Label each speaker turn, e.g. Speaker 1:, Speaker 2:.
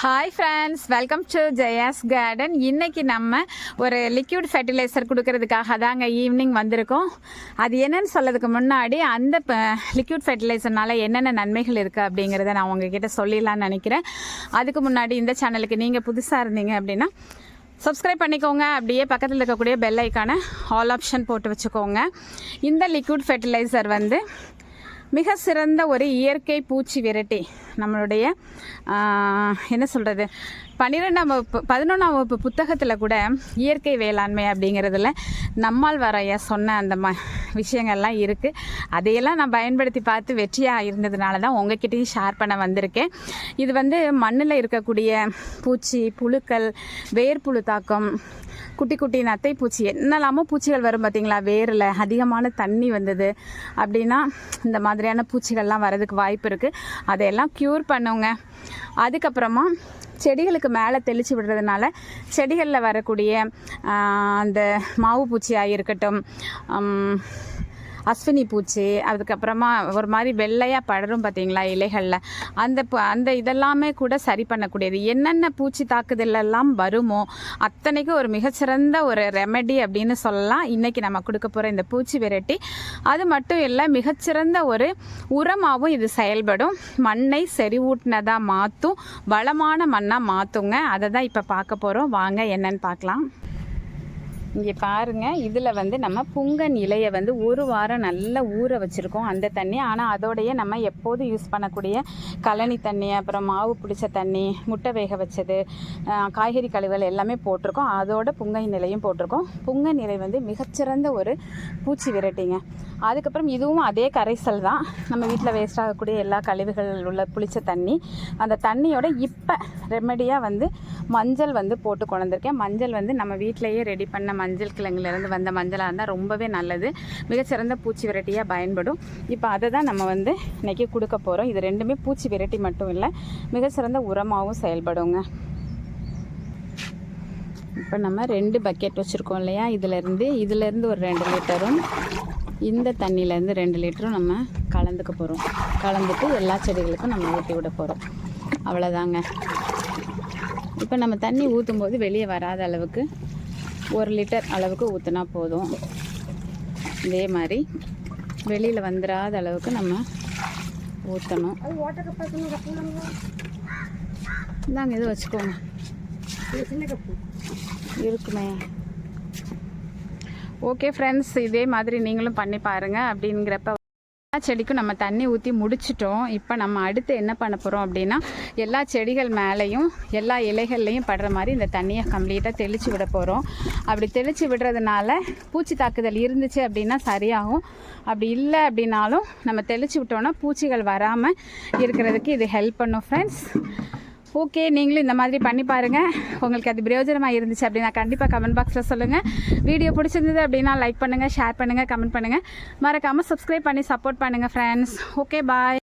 Speaker 1: Hi friends welcome to Jaya's garden இன்றைக்கி நம்ம ஒரு லிக்விட் ஃபெர்டிலைசர் கொடுக்கறதுக்காக தாங்க ஈவினிங் வந்திருக்கோம். அது என்னன்னு சொல்லதுக்கு முன்னாடி அந்த லிக்யூட் ஃபெர்டிலைசர்னால என்னென்ன நன்மைகள் இருக்குது அப்படிங்கிறத நான் உங்ககிட்ட சொல்லிடலாம்னு நினைக்கிறேன். அதுக்கு முன்னாடி இந்த சேனலுக்கு நீங்கள் புதுசாக இருந்தீங்க அப்படின்னா சப்ஸ்கிரைப் பண்ணிக்கோங்க. அப்படியே பக்கத்தில் இருக்கக்கூடிய பெல் ஐக்கான ஆல் ஆப்ஷன் போட்டு வச்சுக்கோங்க. இந்த லிக்விட் ஃபெர்டிலைசர் வந்து மிக சிறந்த ஒரு இயற்கை பூச்சி விரட்டி நம்மளுடைய என்ன சொல்கிறது பன்னிரெண்டாம் வகுப்பு பதினொன்றாம் வகுப்பு புத்தகத்தில் கூட இயற்கை வேளாண்மை அப்படிங்கிறதுல நம்மால் வரைய சொன்ன அந்த ம விஷயங்கள்லாம் இருக்குது அதையெல்லாம் நான் பயன்படுத்தி பார்த்து வெற்றியாக இருந்ததுனால தான் உங்ககிட்டயும் ஷேர் பண்ண வந்திருக்கேன். இது வந்து மண்ணில் இருக்கக்கூடிய பூச்சி புழுக்கள் வேர்ப்புழு தாக்கம் குட்டி குட்டி நத்தை பூச்சி என்னெல்லாமோ பூச்சிகள் வரும் பார்த்தீங்களா வேரில் அதிகமான தண்ணி வந்தது அப்படின்னா இந்த மாதிரியான பூச்சிகள்லாம் வரதுக்கு வாய்ப்பு இருக்குது அதையெல்லாம் க்யூர் பண்ணுங்க. அதுக்கப்புறமா செடிகளுக்கு மேலே தெளித்து விடுறதுனால செடிகளில் வரக்கூடிய அந்த மாவு பூச்சியாக இருக்கட்டும் அஸ்வினி பூச்சி அதுக்கப்புறமா ஒரு மாதிரி வெள்ளையாக படரும் பார்த்தீங்களா இலைகளில்? அந்த அந்த இதெல்லாமே கூட சரி பண்ணக்கூடியது. என்னென்ன பூச்சி தாக்குதலெல்லாம் வருமோ அத்தனைக்கும் ஒரு மிகச்சிறந்த ஒரு ரெமெடி அப்படின்னு சொல்லலாம். இன்றைக்கி நம்ம கொடுக்க போகிற இந்த பூச்சி விரட்டி அது மட்டும் இல்லை மிகச்சிறந்த ஒரு உரமாகவும் இது செயல்படும். மண்ணை செறிவூட்டினதாக மாற்றும் வளமான மண்ணாக மாற்றுங்க அதை தான் இப்போ பார்க்க போகிறோம் வாங்க என்னன்னு பார்க்கலாம். இங்கே பாருங்க இதில் வந்து நம்ம புங்கன் இலையை வந்து ஒரு வாரம் நல்லா ஊற வச்சுருக்கோம் அந்த தண்ணி. ஆனால் அதோடைய நம்ம எப்போதும் யூஸ் பண்ணக்கூடிய கழனி தண்ணி அப்புறம் மாவு பிடிச்ச தண்ணி முட்டை வேக வச்சது காய்கறி கழிவுகள் எல்லாமே போட்டிருக்கோம். அதோட புங்கன் இலையும் போட்டிருக்கோம். புங்கன் இலை வந்து மிகச்சிறந்த ஒரு பூச்சி விரட்டிங்க. அதுக்கப்புறம் இதுவும் அதே கரைசல் தான். நம்ம வீட்டில் வேஸ்ட் ஆகக்கூடிய எல்லா கழிவுகள் உள்ள புளிச்ச தண்ணி. அந்த தண்ணியோட இப்போ ரெமெடியாக வந்து மஞ்சள் வந்து போட்டு கொண்டு வந்திருக்கேன் மஞ்சள் வந்து நம்ம வீட்டிலையே ரெடி பண்ண மஞ்சள் கிழங்குலேருந்து வந்த மஞ்சளாக இருந்தால் ரொம்பவே நல்லது. மிகச்சிறந்த பூச்சி விரட்டியாக பயன்படும். இப்போ அதை தான் நம்ம வந்து இன்றைக்கி கொடுக்க போகிறோம் இது ரெண்டுமே பூச்சி விரட்டி மட்டும் இல்லை மிகச்சிறந்த உரமாகவும் செயல்படுங்க. இப்போ நம்ம ரெண்டு பக்கெட் வச்சுருக்கோம் இல்லையா? இதிலேருந்து இதிலேருந்து ஒரு ரெண்டு லிட்டரும் இந்த தண்ணியிலேருந்து ரெண்டு லிட்டரும் நம்ம கலந்துக்க போகிறோம் கலந்துட்டு எல்லா செடிகளுக்கும் நம்ம ஊற்றி விட போகிறோம் அவ்வளோதாங்க இப்போ நம்ம தண்ணி ஊற்றும் போது வெளியே வராத அளவுக்கு ஒரு லிட்டர் அளவுக்கு ஊற்றினா போதும். இதே மாதிரி வெளியில் வந்துடாத அளவுக்கு நம்ம ஊற்றணும் இந்தாங்க இது வச்சுக்கோங்க. இருக்குமே. ஓகே ஃப்ரெண்ட்ஸ் இதே மாதிரி நீங்களும் பண்ணி பாருங்கள் அப்படிங்கிறப்ப செடிக்கும் நம்ம தண்ணி ஊற்றி முடிச்சிட்டோம். இப்போ நம்ம அடுத்து என்ன பண்ண போகிறோம் அப்படின்னா எல்லா செடிகள் மேலேயும் எல்லா இலைகள்லையும் படுற மாதிரி இந்த தண்ணியை கம்ப்ளீட்டாக தெளித்து விட போகிறோம் அப்படி தெளித்து விடுறதுனால பூச்சி தாக்குதல் இருந்துச்சு அப்படின்னா சரியாகும். அப்படி இல்லை அப்படின்னாலும் நம்ம தெளித்து விட்டோம்னா பூச்சிகள் வராமல் இருக்கிறதுக்கு இது ஹெல்ப் பண்ணும் ஃப்ரெண்ட்ஸ் ஓகே நீங்களும் இந்த மாதிரி பண்ணி பாருங்கள் உங்களுக்கு அது பிரயோஜனமாக இருந்துச்சு அப்படின்னா கண்டிப்பாக கமெண்ட் பாக்ஸில் சொல்லுங்கள் வீடியோ பிடிச்சிருந்தது அப்படின்னா லைக் பண்ணுங்கள் ஷேர் பண்ணுங்கள் கமெண்ட் பண்ணுங்கள் மறக்காமல் சப்ஸ்கிரைப் பண்ணி சப்போர்ட் பண்ணுங்கள் ஃப்ரெண்ட்ஸ் ஓகே பாய்